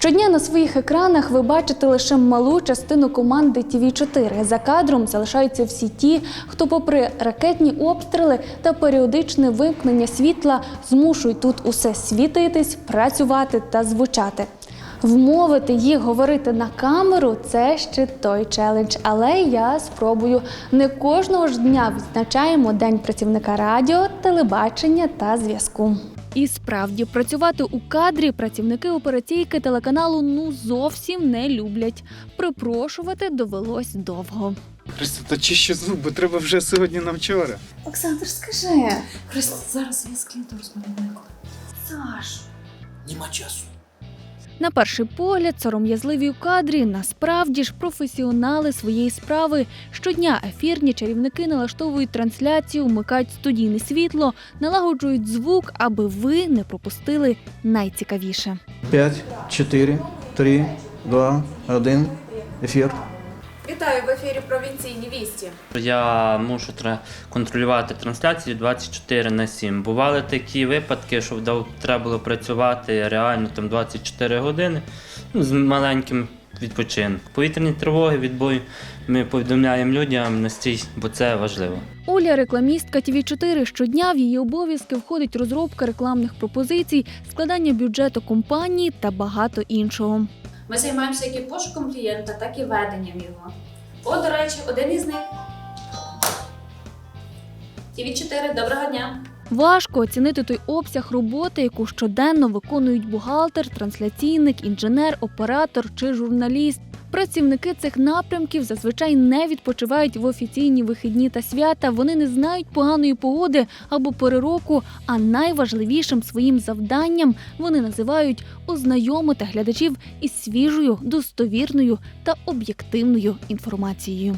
Щодня на своїх екранах ви бачите лише малу частину команди tv 4 За кадром залишаються всі ті, хто, попри ракетні обстріли та періодичне вимкнення світла, змушують тут усе світитись, працювати та звучати. Вмовити їх говорити на камеру це ще той челендж, але я спробую. Не кожного ж дня відзначаємо День працівника радіо, телебачення та зв'язку. І справді працювати у кадрі працівники операційки телеканалу ну зовсім не люблять. Припрошувати довелось довго. Христо, та чище зуб, зуби треба вже сьогодні на вчора. Олександр, скажи. Христо, зараз я з клієнтом розмовляю. Саш. Нема часу. На перший погляд, сором'язливі кадрі насправді ж професіонали своєї справи. Щодня ефірні чарівники налаштовують трансляцію, вмикають студійне світло, налагоджують звук, аби ви не пропустили найцікавіше. 5, 4, 3, 2, 1. Ефір. Вітаю в ефірі провінційні вісті. Я мушу контролювати трансляцію 24 на 7. Бували такі випадки, що треба було працювати реально там 24 години ну, з маленьким відпочинком. Повітряні тривоги, відбої ми повідомляємо людям на стій, бо це важливо. Оля рекламістка tv 4 щодня в її обов'язки входить розробка рекламних пропозицій, складання бюджету компанії та багато іншого. Ми займаємося як і пошуком клієнта, так і веденням його. О, до речі, один із них. тв 4 доброго дня. Важко оцінити той обсяг роботи, яку щоденно виконують бухгалтер, трансляційник, інженер, оператор чи журналіст. Працівники цих напрямків зазвичай не відпочивають в офіційні вихідні та свята. Вони не знають поганої погоди або пори року. А найважливішим своїм завданням вони називають ознайомити глядачів із свіжою, достовірною та об'єктивною інформацією.